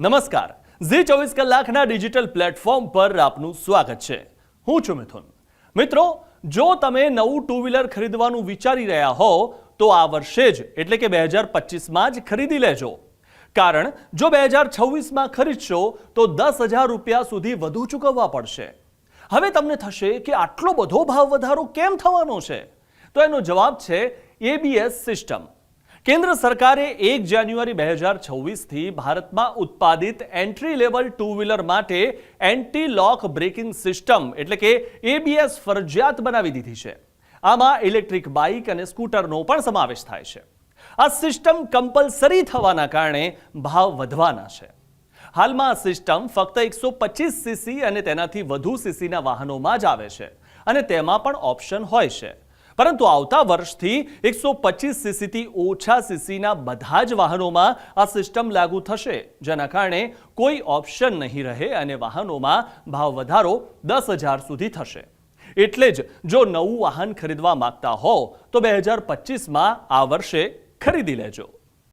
નમસ્કાર. ઝી ચોવીસ કલાકના ડિજિટલ પ્લેટફોર્મ પર આપનું સ્વાગત છે. હું છું મિથુન. મિત્રો, જો તમે નવું ટુ વ્હીલર ખરીદવાનું વિચારી રહ્યા હો, તો આ વર્ષે જ, એટલે કે બે હજાર પચીસમાં જ ખરીદી લેજો. કારણ, જો બે હજાર છવ્વીસમાં ખરીદશો, તો દસ હજાર રૂપિયા સુધી વધુ ચૂકવવા પડશે. હવે તમને થશે કે આટલો બધો ભાવ વધારો કેમ થવાનો છે? તો એનો જવાબ છે એબીએસ સિસ્ટમ કેન્દ્ર સરકારે એક જાન્યુઆરી બે હજાર છવ્વીસથી ભારતમાં ઉત્પાદિત એન્ટ્રી લેવલ ટુ વ્હીલર માટે એન્ટી લોક બ્રેકિંગ સિસ્ટમ એટલે કે એબીએસ ફરજિયાત બનાવી દીધી છે. આમાં ઇલેક્ટ્રિક બાઇક અને સ્કૂટરનો પણ સમાવેશ થાય છે. આ સિસ્ટમ કમ્પલસરી થવાના કારણે ભાવ વધવાના છે. હાલમાં આ સિસ્ટમ ફક્ત એકસો પચીસ સીસી અને તેનાથી વધુ સીસીના વાહનોમાં જ આવે છે અને તેમાં પણ ઓપ્શન હોય છે. પરંતુ આવતા વર્ષથી એકસો પચીસ સીસીથી ઓછા સીસીના બધા જ વાહનોમાં આ સિસ્ટમ લાગુ થશે, જેના કારણે કોઈ ઓપ્શન નહીં રહે અને વાહનોમાં ભાવ વધારો દસ હજાર સુધી થશે. એટલે જ જો નવું વાહન ખરીદવા માંગતા હો, તો બે હજાર પચીસમાં આ વર્ષે ખરીદી લેજો.